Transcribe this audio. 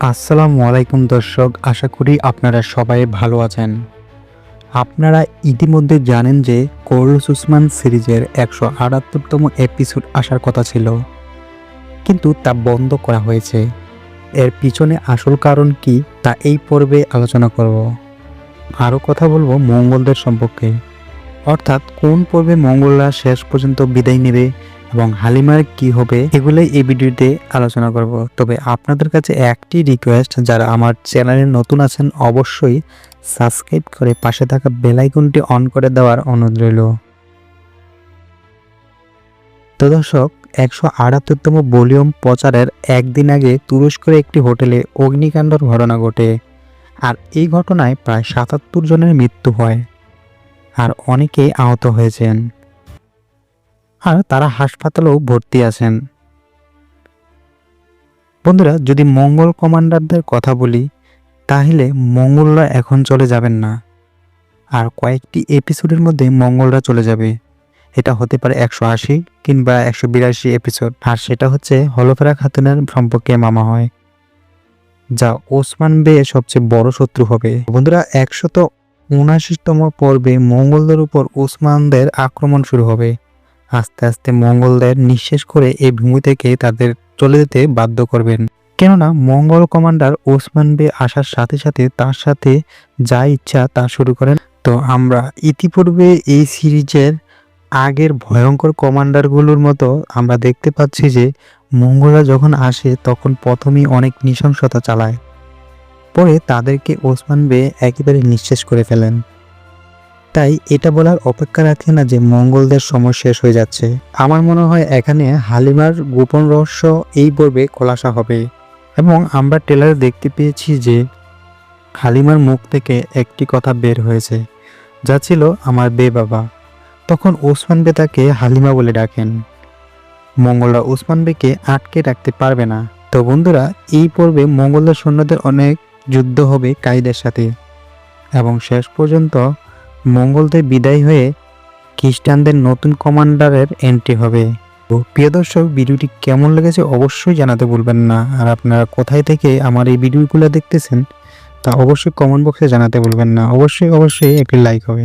আসসালামু আলাইকুম দর্শক, আশা করি আপনারা সবাই ভালো আছেন। আপনারা ইতিমধ্যে জানেন যে কোরলস উসমান সিরিজের একশো আটাত্তরতম এপিসোড আসার কথা ছিল। কিন্তু তা বন্ধ করা হয়েছে। এর পিছনে আসল কারণ কি তা এই পর্বে আলোচনা করব। আরও কথা বলব মঙ্গলদের সম্পর্কে। অর্থাৎ কোন পর্বে মঙ্গলরা শেষ পর্যন্ত বিদায় নেবে এবং হালিমার কি হবে এগুলোই এই ভিডিওতে আলোচনা করব। তবে আপনাদের কাছে একটি রিকোয়েস্ট যারা আমার চ্যানেলে নতুন আছেন, অবশ্যই সাবস্ক্রাইব করে পাশে থাকা বেল আইকনটি অন করে দেওয়ার অনুরোধ রইল। তো দর্শক, একশো আটাত্তরতম ভলিউম প্রচারের একদিন আগে তুরস্কের একটি হোটেলে অগ্নিকাণ্ডর ঘটনা ঘটে। আর এই ঘটনায় প্রায় সাতাত্তর জনের মৃত্যু হয়। আর অনেকেই আহত হয়েছেন। আর তারা হাসপাতালেও ভর্তি আছেন। বন্ধুরা, যদি মঙ্গল কমান্ডারদের কথা বলি, তাহলে মঙ্গলরা এখন চলে যাবেন না। আর কয়েকটি এপিসোডের মধ্যে মঙ্গলরা চলে যাবে। এটা হতে পারে একশো আশি কিংবা একশো বিরাশি এপিসোড। আর সেটা হচ্ছে হলফেরা খাতুনের সম্পর্কে মামা হয়, যা ওসমান বে সবচেয়ে বড় শত্রু হবে। বন্ধুরা, একশত উনআশিতম পর্বে মঙ্গলদের উপর ওসমানদের আক্রমণ শুরু হবে। আস্তে আস্তে মঙ্গলদের নিঃশেষ করে এই ভূমি থেকে তাদের চলে যেতে বাধ্য করবেন। কেননা মঙ্গল কমান্ডার ওসমান বে আসার সাথে সাথে তার সাথে যা ইচ্ছা তা শুরু করেন। তো আমরা ইতিপূর্বে এই সিরিজের আগের ভয়ঙ্কর কমান্ডারগুলোর মতো আমরা দেখতে পাচ্ছি যে মঙ্গলরা যখন আসে তখন প্রথমেই অনেক নৃশংসতা চালায়। পরে তাদেরকে ওসমান বে একেবারে নিঃশেষ করে ফেলেন। তাই এটা বলার অপেক্ষা রাখে না যে মঙ্গলদের সময় শেষ হয়ে যাচ্ছে। আমার মনে হয় এখানে হালিমার গোপন রহস্য এই পর্বে খোলাসা হবে। এবং আমরা টেলারে দেখতে পেয়েছি যে হালিমার মুখ থেকে একটি কথা বের হয়েছে, যা ছিল আমার বে বাবা। তখন ওসমান বে তাকে হালিমা বলে ডাকেন। মঙ্গলরা ওসমান বেকে আটকে রাখতে পারবে না। তো বন্ধুরা, এই পর্বে মঙ্গলদের সৈন্যদের অনেক যুদ্ধ হবে কাইদের সাথে। এবং শেষ পর্যন্ত মঙ্গলদের বিদায় হয়ে খ্রিস্টানদের নতুন কমান্ডারের এন্ট্রি হবে। প্রিয় দর্শক, ভিডিওটি কেমন লেগেছে অবশ্যই জানাতে ভুলবেন না। আর আপনারা কোথায় থেকে আমার এই ভিডিওগুলো দেখতেছেন তা অবশ্যই কমেন্ট বক্সে জানাতে ভুলবেন না। অবশ্যই অবশ্যই একটি লাইক হবে।